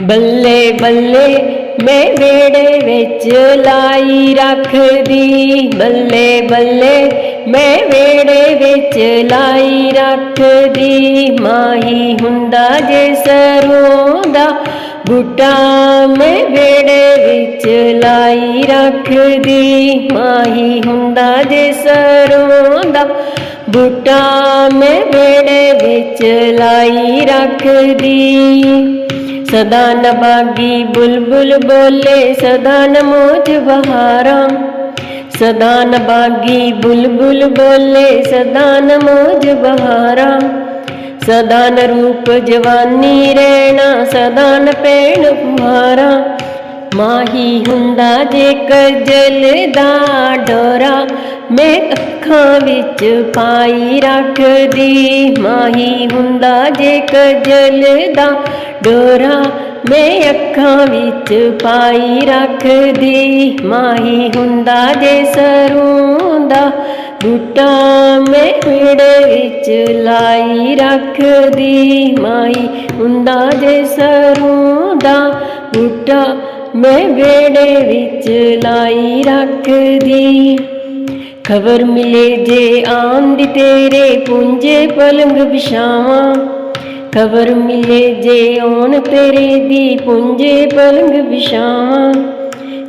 ਬੱਲੇ ਬੱਲੇ ਮੈਂ ਵੇੜੇ ਵਿੱਚ ਲਾਈ ਰੱਖਦੀ। ਬੱਲੇ ਬੱਲੇ ਮੈਂ ਵੇੜੇ ਵਿੱਚ ਲਾਈ ਰੱਖਦੀ। ਮਾਹੀ ਹੁੰਦਾ ਜੇ ਸਰੋਂ ਦਾ ਬੂਟਾ ਮੈਂ ਵੇੜੇ ਵਿੱਚ ਲਾਈ ਰੱਖਦੀ। ਮਾਹੀ ਹੁੰਦਾ ਜੇ ਸਰੋਂ ਦਾ ਬੂਟਾ ਮੈਂ ਵੇੜੇ ਵਿੱਚ ਲਾਈ ਰੱਖਦੀ। ਸਦਾ ਨਬਾਗੀ ਬੁਲਬੁਲ ਬੋਲੇ, ਸਦਾ ਨਮੋਜ ਬਹਾਰਾਂ ਸਦਾ ਨਬਾਗੀ ਬੁਲਬੁਲ ਬੋਲੇ, ਸਦਾ ਨਮੋਜ ਬਹਾਰਾਂ ਸਦਾ ਨ ਰੂਪ ਜਵਾਨੀ ਰਹਿਣਾ, ਸਦਾ ਨ ਪੈਣ ਫੁਹਾਰਾ ਮਾਹੀ ਹੁੰਦਾ ਜੇਕਰ ਜਲਦਾ ਡੋਰਾ, ਮੈਂ ਅੱਖਾਂ ਵਿੱਚ ਪਾਈ ਰੱਖਦੀ। ਮਾਹੀ ਹੁੰਦਾ ਜੇ ਜਲਦਾ ਡੋਰਾ ਮੈਂ ਅੱਖਾਂ ਵਿੱਚ ਪਾਈ ਰੱਖਦੀ। ਮਾਹੀ ਹੁੰਦਾ ਜੇ ਸਰੋਂ ਦਾ ਬੂਟਾ ਮੈਂ ਵੇੜੇ ਵਿੱਚ ਲਾਈ ਰੱਖਦੀ। ਮਾਈ ਹੁੰਦਾ ਜੇ ਸਰੋਂ ਦਾ ਬੂਟਾ ਮੈਂ ਵੇੜੇ ਵਿੱਚ ਲਾਈ ਰੱਖਦੀ। ਖਬਰ ਮਿਲੇ ਜੇ ਆਂਦੀ ਤੇਰੇ ਪੁੰਜੇ ਪਲੰਗ ਵਿਛਾਵਾਂ। ਖਬਰ ਮਿਲੇ ਜੇ ਆਉਣ ਤੇਰੇ ਦੀ ਪੁੰਜੇ ਪਲੰਗ ਵਿਛਾਵਾਂ।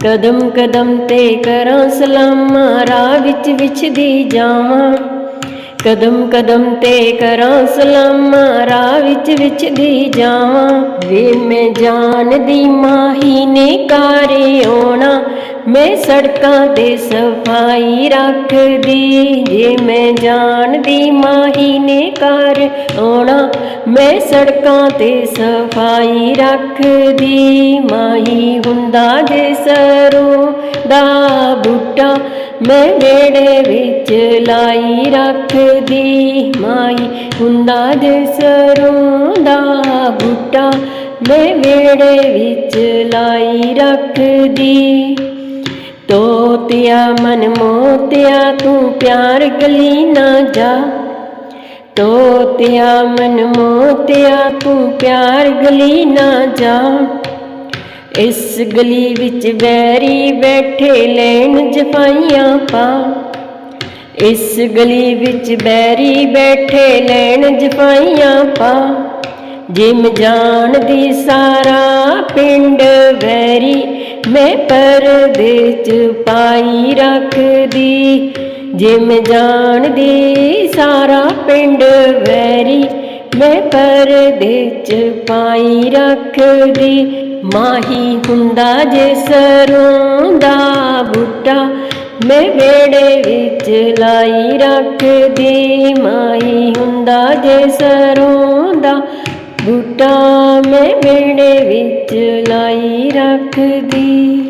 ਕਦਮ ਕਦਮ ਤੇ ਕਰਾਂ ਸਲਾਮਾਂ, ਰਾਹ ਵਿੱਚ ਵਿਛਦੀ ਜਾਵਾਂ। ਕਦਮ ਕਦਮ ਤੇ ਕਰਾਂ ਸਲਾਮਾਂ, ਰਾਹ ਵਿੱਚ ਵਿਛਦੀ ਜਾਵਾਂ। ਵੇ ਮੈਂ ਜਾਣਦੀ ਮਾਹੀ ਨੇ ਕਾਰੇ ਆਉਣਾ ਮੈਂ ਸੜਕਾਂ ਤੇ ਸਫ਼ਾਈ ਰੱਖਦੀ, ਜੇ ਮੈਂ ਜਾਣਦੀ ਮਾਹੀ ਨੇ ਕਰ ਆਉਣਾ, ਮੈਂ ਸੜਕਾਂ ਤੇ ਸਫ਼ਾਈ ਰੱਖਦੀ। ਮਾਹੀ ਹੁੰਦਾ ਜੇ ਸਰੋਂ ਦਾ ਬੂਟਾ, ਮੈਂ ਵੇੜੇ ਵਿੱਚ ਲਾਈ ਰੱਖਦੀ। ਮਾਈ ਹੁੰਦਾ ਜੇ ਸਰੋਂ ਦਾ ਬੂਟਾ, ਮੈਂ ਵੇੜੇ ਵਿੱਚ ਲਾਈ ਰੱਖਦੀ। ਤੋਤਿਆ ਮਨ ਮੋਤਿਆ, ਤੂੰ ਪਿਆਰ ਗਲੀ ਨਾ ਜਾ। ਤੋਤਿਆ ਮਨ ਮੋਤਿਆ, ਤੂੰ ਪਿਆਰ ਗਲੀ ਨਾ ਜਾ। ਇਸ ਗਲੀ ਵਿੱਚ ਬੈਰੀ ਬੈਠੇ ਲੈਣ ਜਫਾਈਆਂ ਪਾ। ਇਸ ਗਲੀ ਵਿੱਚ ਬੈਰੀ ਬੈਠੇ ਲੈਣ ਜਫਾਈਆਂ ਪਾ। ਜਿਮ ਜਾਣਦੀ ਸਾਰਾ ਪਿੰਡ ਵੈਰੀ ਮੈਂ ਪਰਦੇ ਚ ਪਾਈ ਰੱਖਦੀ ਜਿਮ ਜਾਣਦੀ ਸਾਰਾ ਪਿੰਡ ਵੈਰੀ, ਮੈਂ ਪਰਦੇ ਚ ਪਾਈ ਰੱਖਦੀ। ਮਾਹੀ ਹੁੰਦਾ ਜੇ ਸਰੋਂ ਦਾ ਬੂਟਾ, ਮੈਂ ਵੇੜੇ ਵਿੱਚ ਲਾਈ ਰੱਖਦੀ। ਮਾਈ ਹੁੰਦਾ ਜੇ ਸਰੋਂ ਦਾ ਬੂਟਾ ਮੈਂ ਵੇੜੇ ਵਿੱਚ ਲਾਈ ਰੱਖਦੀ।